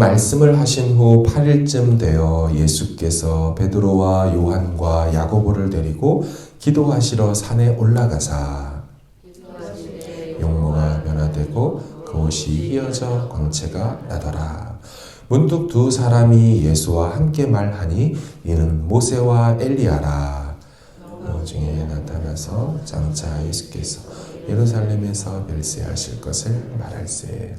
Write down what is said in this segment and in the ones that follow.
이 말씀을 하신 후 8일쯤 되어 예수께서 베드로와 요한과 야고보를 데리고 기도하시러 산에 올라가사 용모가 변화되고 그 옷이 휘어져 광채가 나더라. 문득 두 사람이 예수와 함께 말하니 이는 모세와 엘리야라. 그 중에 나타나서 장차 예수께서 예루살렘에서 별세하실 것을 말할세.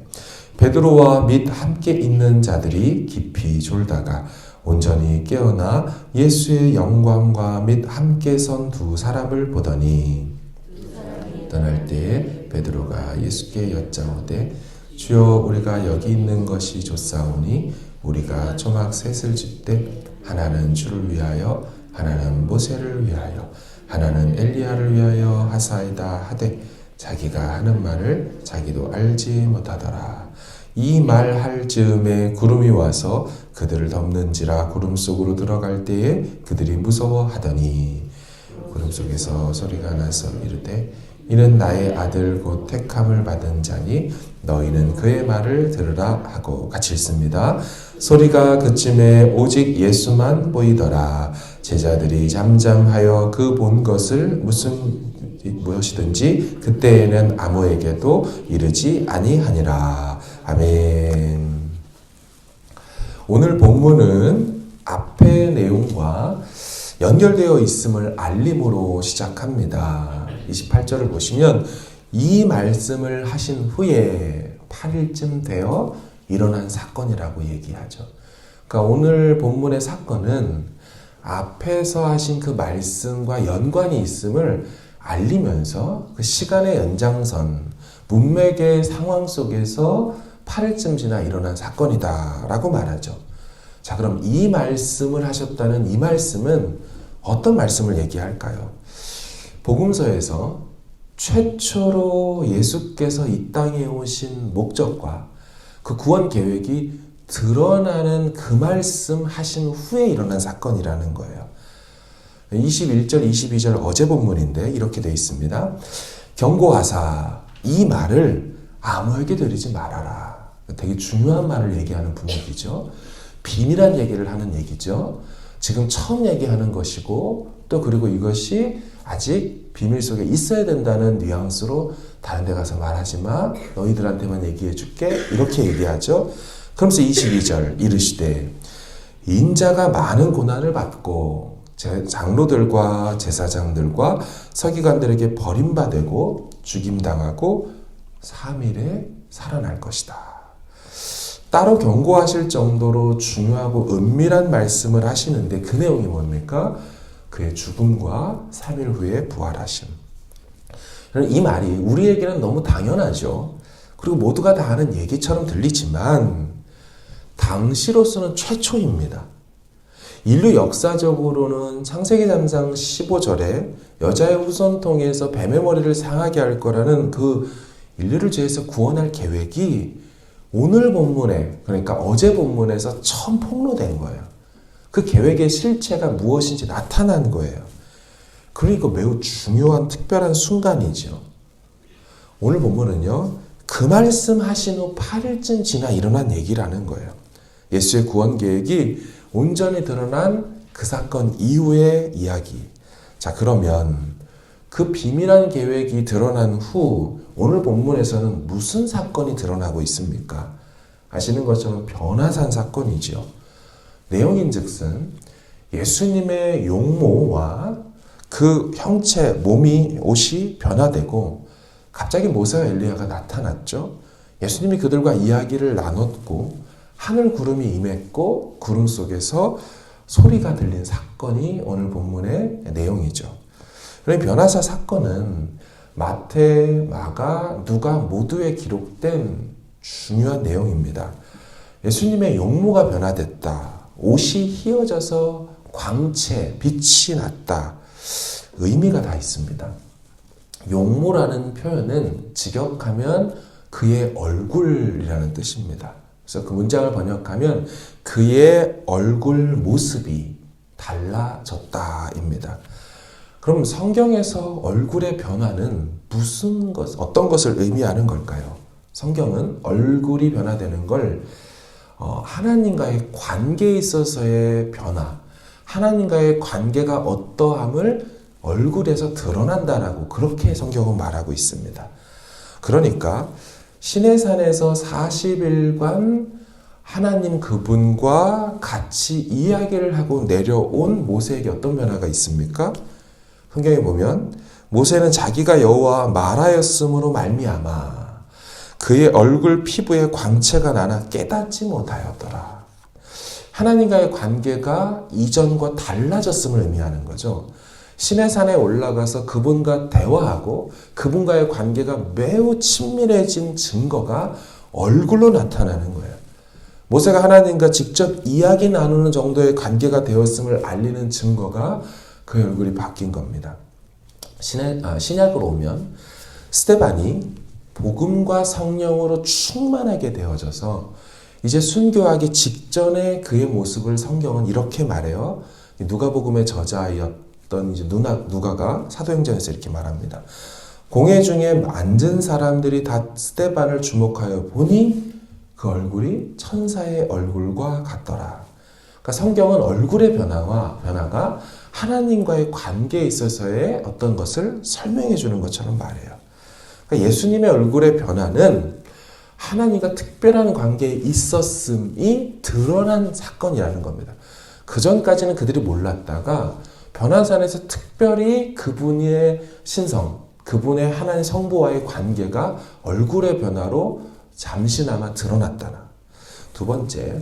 베드로와 및 함께 있는 자들이 깊이 졸다가 온전히 깨어나 예수의 영광과 및 함께 선 두 사람을 보더니 떠날 때에 베드로가 예수께 여짜오되 주여 우리가 여기 있는 것이 좋사오니 우리가 초막 셋을 짓되 하나는 주를 위하여 하나는 모세를 위하여 하나는 엘리야를 위하여 하사이다 하되 자기가 하는 말을 자기도 알지 못하더라. 이 말 할 즈음에 구름이 와서 그들을 덮는지라 구름 속으로 들어갈 때에 그들이 무서워하더니 구름 속에서 소리가 나서 이르되 이는 나의 아들 곧 택함을 받은 자니 너희는 그의 말을 들으라 하고 같이 읽습니다. 소리가 그쯤에 오직 예수만 보이더라. 제자들이 잠잠하여 그 본 것을 무슨 무엇이든지 그때에는 아무에게도 이르지 아니하니라. 아멘. 오늘 본문은 앞의 내용과 연결되어 있음을 알림으로 시작합니다. 28절을 보시면 이 말씀을 하신 후에 8일쯤 되어 일어난 사건이라고 얘기하죠. 그러니까 오늘 본문의 사건은 앞에서 하신 그 말씀과 연관이 있음을 알리면서 그 시간의 연장선, 문맥의 상황 속에서 8일쯤 지나 일어난 사건이다 라고 말하죠. 자, 그럼 이 말씀을 하셨다는 이 말씀은 어떤 말씀을 얘기할까요? 복음서에서 최초로 예수께서 이 땅에 오신 목적과 그 구원 계획이 드러나는 그 말씀 하신 후에 일어난 사건이라는 거예요. 21절, 22절 어제 본문인데 이렇게 되어 있습니다. 경고하사 이 말을 아무에게 드리지 말아라. 되게 중요한 말을 얘기하는 분위기죠. 비밀한 얘기를 하는 얘기죠. 지금 처음 얘기하는 것이고 또 그리고 이것이 아직 비밀 속에 있어야 된다는 뉘앙스로 다른 데 가서 말하지 마. 너희들한테만 얘기해 줄게. 이렇게 얘기하죠. 그러면서 22절 이르시되 인자가 많은 고난을 받고 장로들과 제사장들과 서기관들에게 버림받고 죽임당하고 3일에 살아날 것이다. 따로 경고하실 정도로 중요하고 은밀한 말씀을 하시는데 그 내용이 뭡니까? 그의 죽음과 3일 후에 부활하심. 이 말이 우리에게는 너무 당연하죠. 그리고 모두가 다 아는 얘기처럼 들리지만 당시로서는 최초입니다. 인류 역사적으로는 창세기 3장 15절에 여자의 후손 통해서 뱀의 머리를 상하게 할 거라는 그 인류를 죄에서 구원할 계획이 오늘 본문에 그러니까 어제 본문에서 처음 폭로된 거예요. 그 계획의 실체가 무엇인지 나타난 거예요. 그리고 매우 중요한 특별한 순간이죠. 오늘 본문은요. 그 말씀 하신 후 8일쯤 지나 일어난 얘기라는 거예요. 예수의 구원 계획이 온전히 드러난 그 사건 이후의 이야기. 자, 그러면 그 비밀한 계획이 드러난 후 오늘 본문에서는 무슨 사건이 드러나고 있습니까? 아시는 것처럼 변화산 사건이죠. 내용인 즉슨 예수님의 용모와 그 형체, 몸이, 옷이 변화되고 갑자기 모세와 엘리야가 나타났죠. 예수님이 그들과 이야기를 나눴고 하늘 구름이 임했고 구름 속에서 소리가 들린 사건이 오늘 본문의 내용이죠. 그럼 변화사 사건은 마태, 마가, 누가 모두에 기록된 중요한 내용입니다. 예수님의 용모가 변화됐다. 옷이 휘어져서 광채, 빛이 났다. 의미가 다 있습니다. 용모라는 표현은 직역하면 그의 얼굴이라는 뜻입니다. 그래서 그 문장을 번역하면 그의 얼굴 모습이 달라졌다입니다. 그럼 성경에서 얼굴의 변화는 무슨 것, 어떤 것을 의미하는 걸까요? 성경은 얼굴이 변화되는 걸 어, 하나님과의 관계에 있어서의 변화, 하나님과의 관계가 어떠함을 얼굴에서 드러난다라고 그렇게 성경은 말하고 있습니다. 그러니까 신의 산에서 40일간 하나님 그분과 같이 이야기를 하고 내려온 모세에게 어떤 변화가 있습니까? 성경에 보면 모세는 자기가 여호와 말하였으므로 말미암아 그의 얼굴 피부에 광채가 나나 깨닫지 못하였더라. 하나님과의 관계가 이전과 달라졌음을 의미하는 거죠. 신의 산에 올라가서 그분과 대화하고 그분과의 관계가 매우 친밀해진 증거가 얼굴로 나타나는 거예요. 모세가 하나님과 직접 이야기 나누는 정도의 관계가 되었음을 알리는 증거가 그 얼굴이 바뀐 겁니다. 신의, 아, 신약으로 오면 스테반이 복음과 성령으로 충만하게 되어져서 이제 순교하기 직전에 그의 모습을 성경은 이렇게 말해요. 누가복음의 저자 였던 이제 누나 누가가 사도행전에서 이렇게 말합니다. 공회 중에 앉은 사람들이 다 스테반을 주목하여 보니 그 얼굴이 천사의 얼굴과 같더라. 그러니까 성경은 얼굴의 변화와 변화가 하나님과의 관계에 있어서의 어떤 것을 설명해 주는 것처럼 말해요. 그러니까 예수님의 얼굴의 변화는 하나님과 특별한 관계에 있었음이 드러난 사건이라는 겁니다. 그 전까지는 그들이 몰랐다가 변화산에서 특별히 그분의 신성, 그분의 하나님 성부와의 관계가 얼굴의 변화로 잠시나마 드러났다나. 두 번째,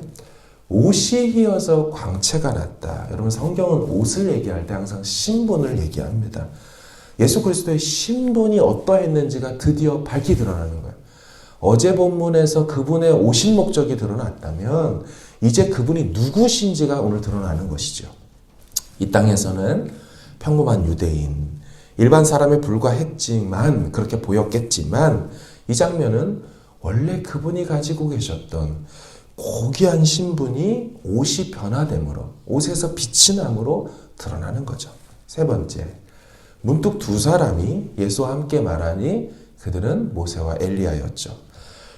옷이 휘어서 광채가 났다. 여러분 성경은 옷을 얘기할 때 항상 신분을 얘기합니다. 예수 그리스도의 신분이 어떠했는지가 드디어 밝히 드러나는 거예요. 어제 본문에서 그분의 오신 목적이 드러났다면 이제 그분이 누구신지가 오늘 드러나는 것이죠. 이 땅에서는 평범한 유대인, 일반 사람에 불과했지만 그렇게 보였겠지만 이 장면은 원래 그분이 가지고 계셨던 고귀한 신분이 옷이 변화됨으로 옷에서 빛이 남으로 드러나는 거죠. 세 번째, 문득 두 사람이 예수와 함께 말하니 그들은 모세와 엘리야였죠.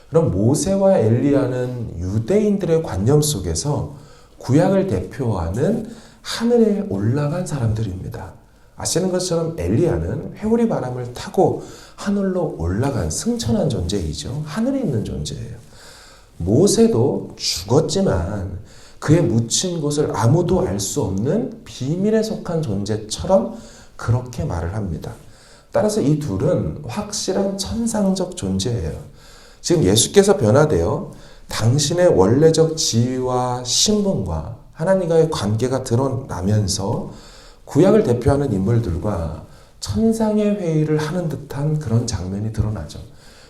그럼 모세와 엘리야는 유대인들의 관념 속에서 구약을 대표하는 하늘에 올라간 사람들입니다. 아시는 것처럼 엘리야는 회오리 바람을 타고 하늘로 올라간 승천한 존재이죠. 하늘에 있는 존재예요. 모세도 죽었지만 그의 묻힌 곳을 아무도 알 수 없는 비밀에 속한 존재처럼 그렇게 말을 합니다. 따라서 이 둘은 확실한 천상적 존재예요. 지금 예수께서 변화되어 당신의 원래적 지위와 신분과 하나님과의 관계가 드러나면서 구약을 대표하는 인물들과 천상의 회의를 하는 듯한 그런 장면이 드러나죠.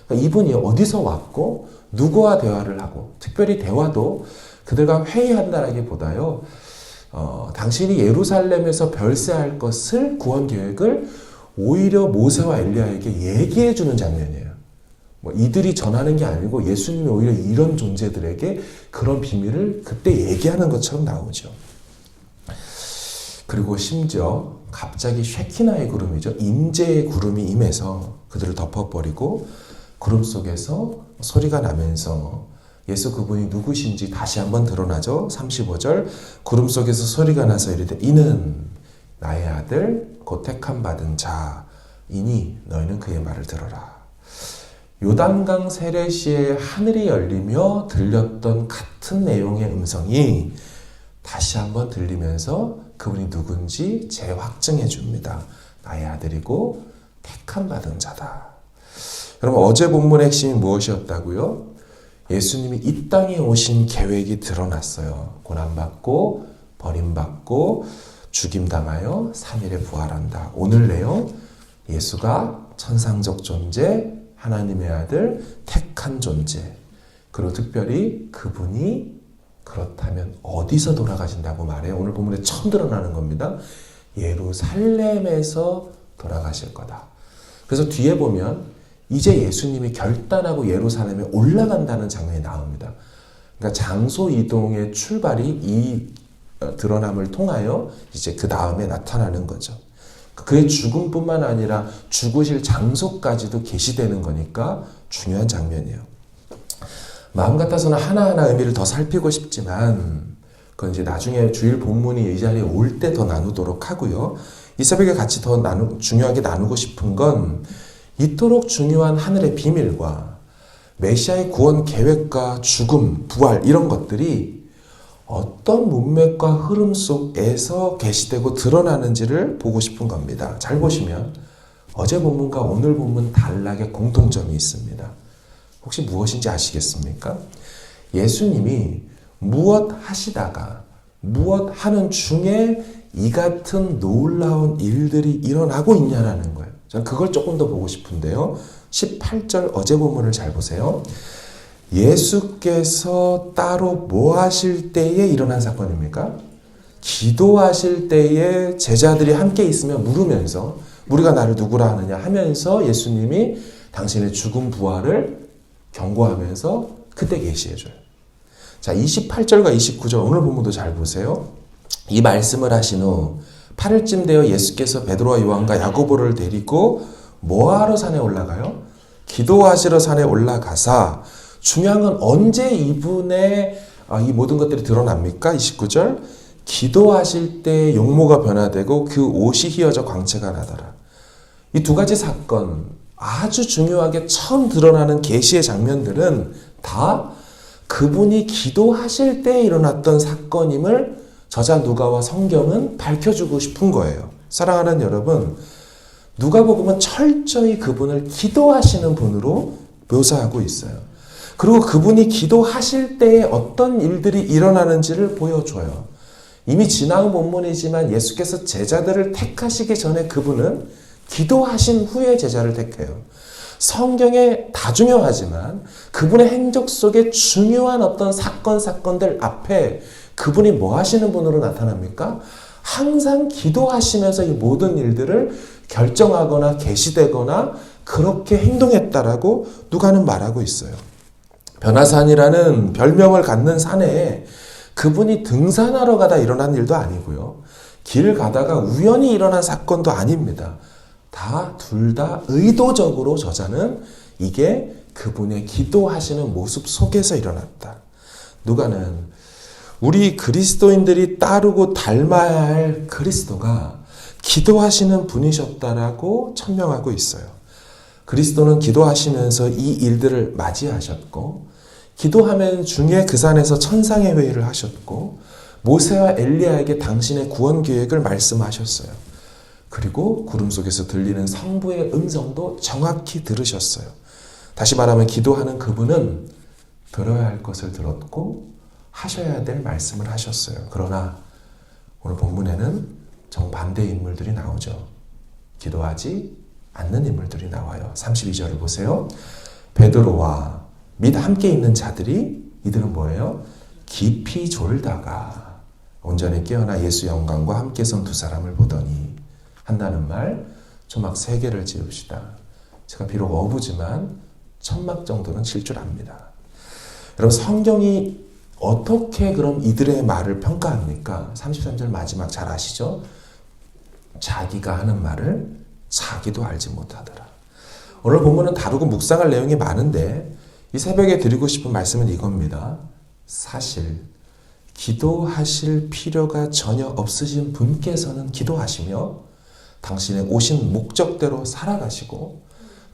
그러니까 이분이 어디서 왔고 누구와 대화를 하고 특별히 대화도 그들과 회의한다라기보다요. 어, 당신이 예루살렘에서 별세할 것을 구원 계획을 오히려 모세와 엘리야에게 얘기해 주는 장면이에요. 뭐 이들이 전하는 게 아니고 예수님이 오히려 이런 존재들에게 그런 비밀을 그때 얘기하는 것처럼 나오죠. 그리고 심지어 갑자기 쉐키나의 구름이죠. 임재의 구름이 임해서 그들을 덮어버리고 구름 속에서 소리가 나면서 예수 그분이 누구신지 다시 한번 드러나죠. 35절 구름 속에서 소리가 나서 이르되 이는 나의 아들 곧 택함 받은 자 이니 너희는 그의 말을 들어라. 요단강 세례시에 하늘이 열리며 들렸던 같은 내용의 음성이 다시 한번 들리면서 그분이 누군지 재확증해 줍니다. 나의 아들이고 택함 받은 자다. 여러분 어제 본문의 핵심이 무엇이었다고요? 예수님이 이 땅에 오신 계획이 드러났어요. 고난받고 버림받고 죽임 당하여 3일에 부활한다. 오늘 내용 예수가 천상적 존재, 하나님의 아들, 택한 존재. 그리고 특별히 그분이 그렇다면 어디서 돌아가신다고 말해요? 오늘 본문에 처음 드러나는 겁니다. 예루살렘에서 돌아가실 거다. 그래서 뒤에 보면 이제 예수님이 결단하고 예루살렘에 올라간다는 장면이 나옵니다. 그러니까 장소 이동의 출발이 이 어, 드러남을 통하여 이제 그 다음에 나타나는 거죠. 그의 죽음뿐만 아니라 죽으실 장소까지도 계시되는 거니까 중요한 장면이에요. 마음 같아서는 하나하나 의미를 더 살피고 싶지만 그건 이제 나중에 주일 본문이 이 자리에 올 때 더 나누도록 하고요. 이 새벽에 같이 더 나누, 중요하게 나누고 싶은 건 이토록 중요한 하늘의 비밀과 메시아의 구원 계획과 죽음, 부활 이런 것들이 어떤 문맥과 흐름 속에서 게시되고 드러나는지를 보고 싶은 겁니다. 잘 보시면 어제 본문과 오늘 본문 단락에 공통점이 있습니다. 혹시 무엇인지 아시겠습니까? 예수님이 무엇 하시다가 무엇 하는 중에 이 같은 놀라운 일들이 일어나고 있냐라는 거예요. 저는 그걸 조금 더 보고 싶은데요. 18절 어제 본문을 잘 보세요. 예수께서 따로 뭐 하실 때에 일어난 사건입니까? 기도하실 때에 제자들이 함께 있으면 물으면서 우리가 나를 누구라 하느냐 하면서 예수님이 당신의 죽음 부활을 경고하면서 그때 계시해줘요. 자, 28절과 29절 오늘 본문도 잘 보세요. 이 말씀을 하신 후 8일쯤 되어 예수께서 베드로와 요한과 야고보를 데리고 뭐하러 산에 올라가요? 기도하시러 산에 올라가사 중요한 건 언제 이분의 아, 이 모든 것들이 드러납니까? 29절 기도하실 때 용모가 변화되고 그 옷이 휘어져 광채가 나더라. 이 두 가지 사건 아주 중요하게 처음 드러나는 계시의 장면들은 다 그분이 기도하실 때 일어났던 사건임을 저자 누가와 성경은 밝혀주고 싶은 거예요. 사랑하는 여러분, 누가복음은 철저히 그분을 기도하시는 분으로 묘사하고 있어요. 그리고 그분이 기도하실 때에 어떤 일들이 일어나는지를 보여줘요. 이미 지나온 본문이지만 예수께서 제자들을 택하시기 전에 그분은 기도하신 후에 제자를 택해요. 성경에 다 중요하지만 그분의 행적 속에 중요한 어떤 사건, 사건들 앞에 그분이 뭐 하시는 분으로 나타납니까? 항상 기도하시면서 이 모든 일들을 결정하거나 계시되거나 그렇게 행동했다라고 누가는 말하고 있어요. 변화산이라는 별명을 갖는 산에 그분이 등산하러 가다 일어난 일도 아니고요. 길 가다가 우연히 일어난 사건도 아닙니다. 다 둘 다 의도적으로 저자는 이게 그분의 기도하시는 모습 속에서 일어났다. 누가는 우리 그리스도인들이 따르고 닮아야 할 그리스도가 기도하시는 분이셨다라고 천명하고 있어요. 그리스도는 기도하시면서 이 일들을 맞이하셨고, 기도하면 중에 그 산에서 천상의 회의를 하셨고, 모세와 엘리야에게 당신의 구원 계획을 말씀하셨어요. 그리고 구름 속에서 들리는 성부의 음성도 정확히 들으셨어요. 다시 말하면 기도하는 그분은 들어야 할 것을 들었고 하셔야 될 말씀을 하셨어요. 그러나 오늘 본문에는 정반대 인물들이 나오죠. 기도하지 않는 인물들이 나와요. 32절을 보세요. 베드로와 및 함께 있는 자들이 이들은 뭐예요? 깊이 졸다가 온전히 깨어나 예수 영광과 함께 선 두 사람을 보더니 한다는 말 초막 세 개를 지읍시다. 제가 비록 어부지만 천막 정도는 칠 줄 압니다. 여러분 성경이 어떻게 그럼 이들의 말을 평가합니까? 33절 마지막 잘 아시죠? 자기가 하는 말을 자기도 알지 못하더라. 오늘 본문은 다루고 묵상할 내용이 많은데 이 새벽에 드리고 싶은 말씀은 이겁니다. 사실 기도하실 필요가 전혀 없으신 분께서는 기도하시며 당신의 오신 목적대로 살아가시고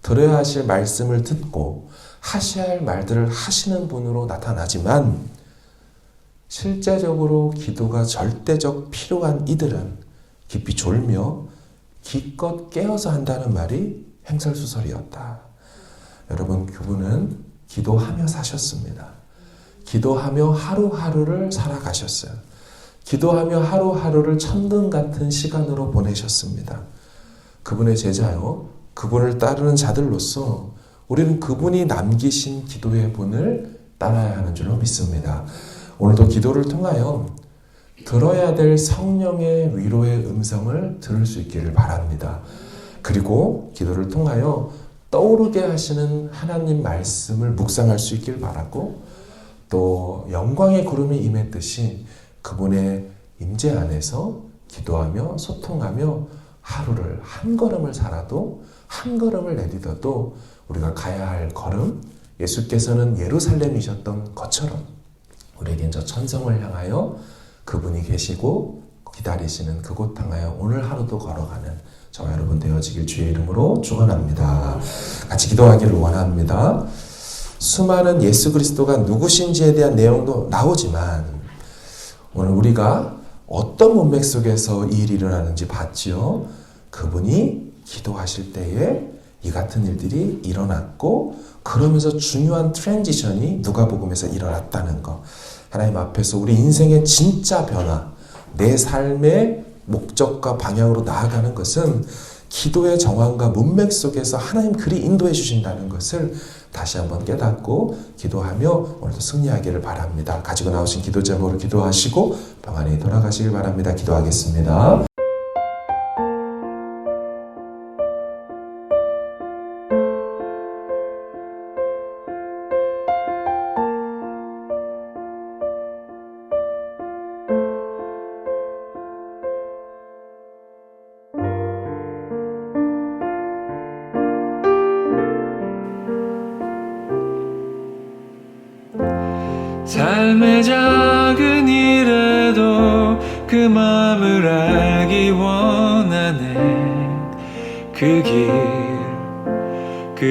들어야 하실 말씀을 듣고 하셔야 할 말들을 하시는 분으로 나타나지만 실제적으로 기도가 절대적 필요한 이들은 깊이 졸며 기껏 깨어서 한다는 말이 행설수설이었다. 여러분, 그분은 기도하며 사셨습니다. 기도하며 하루하루를 살아가셨어요. 기도하며 하루하루를 천등 같은 시간으로 보내셨습니다. 그분의 제자요, 그분을 따르는 자들로서 우리는 그분이 남기신 기도의 분을 따라야 하는 줄로 믿습니다. 오늘도 기도를 통하여 들어야 될 성령의 위로의 음성을 들을 수 있기를 바랍니다. 그리고 기도를 통하여 떠오르게 하시는 하나님 말씀을 묵상할 수 있길 바라고 또 영광의 구름이 임했듯이 그분의 임재 안에서 기도하며 소통하며 하루를 한 걸음을 살아도 한 걸음을 내딛어도 우리가 가야 할 걸음 예수께서는 예루살렘이셨던 것처럼 우리에겐 저 천성을 향하여 그분이 계시고 기다리시는 그곳 향하여 오늘 하루도 걸어가는 저와 여러분 되어지길 주의 이름으로 축원합니다. 같이 기도하기를 원합니다. 수많은 예수 그리스도가 누구신지에 대한 내용도 나오지만 오늘 우리가 어떤 문맥 속에서 이 일이 일어나는지 봤지요. 그분이 기도하실 때에 이 같은 일들이 일어났고 그러면서 중요한 트랜지션이 누가복음에서 일어났다는 거. 하나님 앞에서 우리 인생의 진짜 변화, 내 삶의 목적과 방향으로 나아가는 것은 기도의 정황과 문맥 속에서 하나님 그리 인도해 주신다는 것을 다시 한번 깨닫고 기도하며 오늘도 승리하기를 바랍니다. 가지고 나오신 기도 제목으로 기도하시고 평안히 돌아가시길 바랍니다. 기도하겠습니다.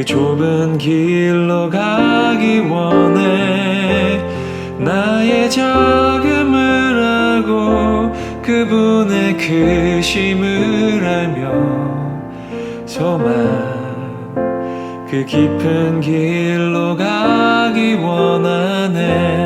좁은 길로 가기 원해. 나의 작음을 알고 그분의 크심을 알며 소망 그 깊은 길로 가기 원하네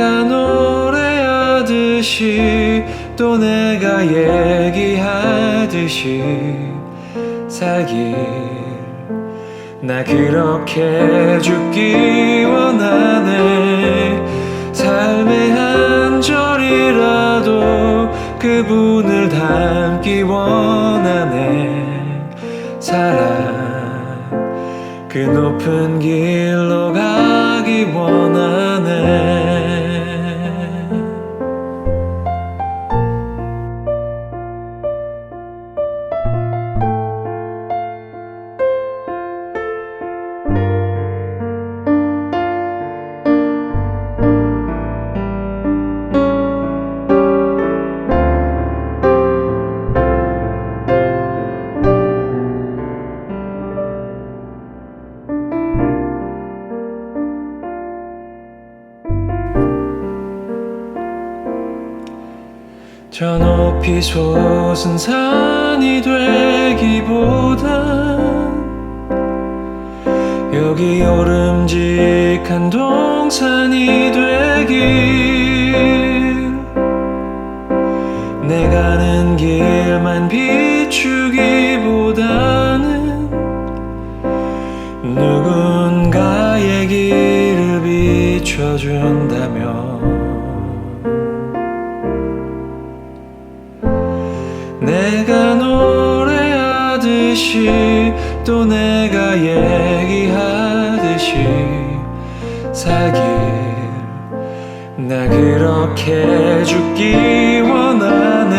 내가 노래하듯이 또 내가 얘기하듯이 살길 나 그렇게 죽기 원하네. 삶의 한 절이라도 그분을 닮기 원하네. 사랑 그 높은 길로 가기 원하네 오름직한 동산이 되길. 내 가는 길만 비추기보다는 누군가의 길을 비춰준다면. 내가 노래하듯이 또 내가 얘 살길 나 그렇게 죽기 원하네.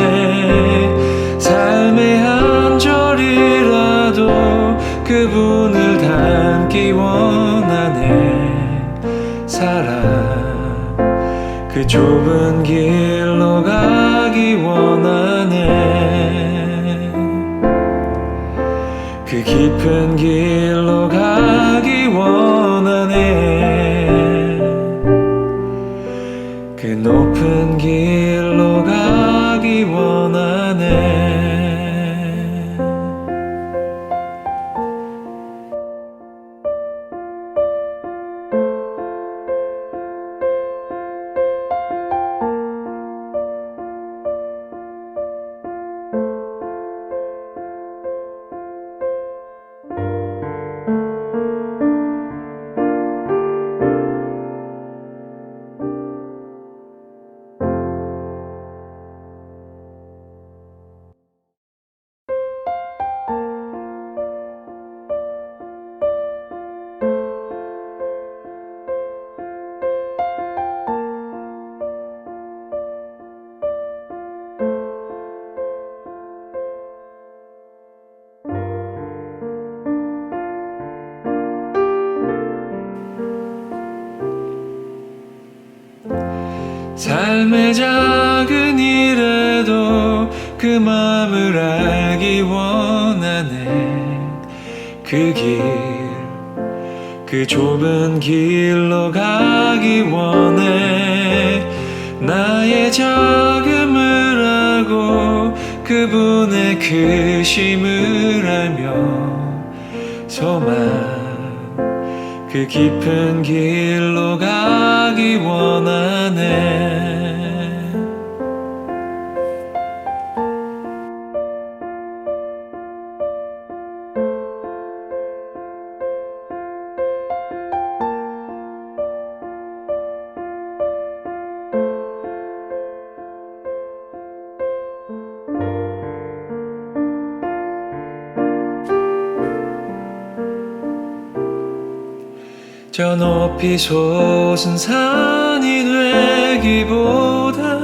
삶의 한 절이라도 그분을 닮기 원하네. 사랑 그 좁은 길로 가기 원하네. 그 깊은 길 높은 길로 가 그 길, 그 좁은 길로 가기 원해. 나의 작음을 알고 그분의 크심을 알며 소망 그 깊은 길로 가기 원하네 저 높이 솟은 산이 되기보다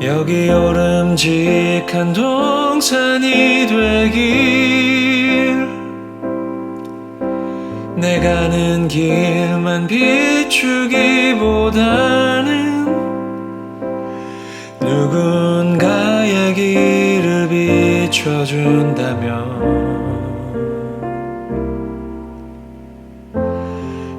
여기 오름직한 동산이 되길 내 가는 길만 비추기보다는 누군가의 길을 비춰준다면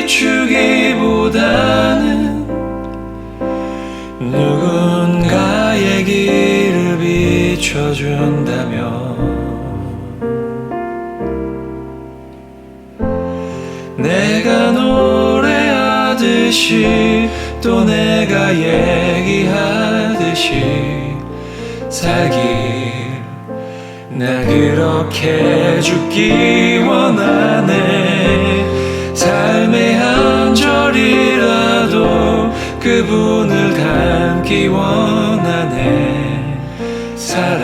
비추기보다는 누군가의 길을 비춰준다면 내가 노래하듯이 또 내가 얘기하듯이 살길 나 그렇게 죽기 원하 그분을 닮기 원하네. 사랑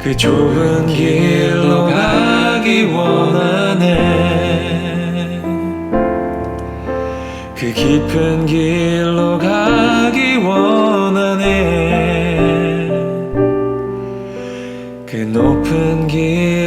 그 좁은 길로 가기 원하네. 그 깊은 길로 가기 원하네. 그 높은 길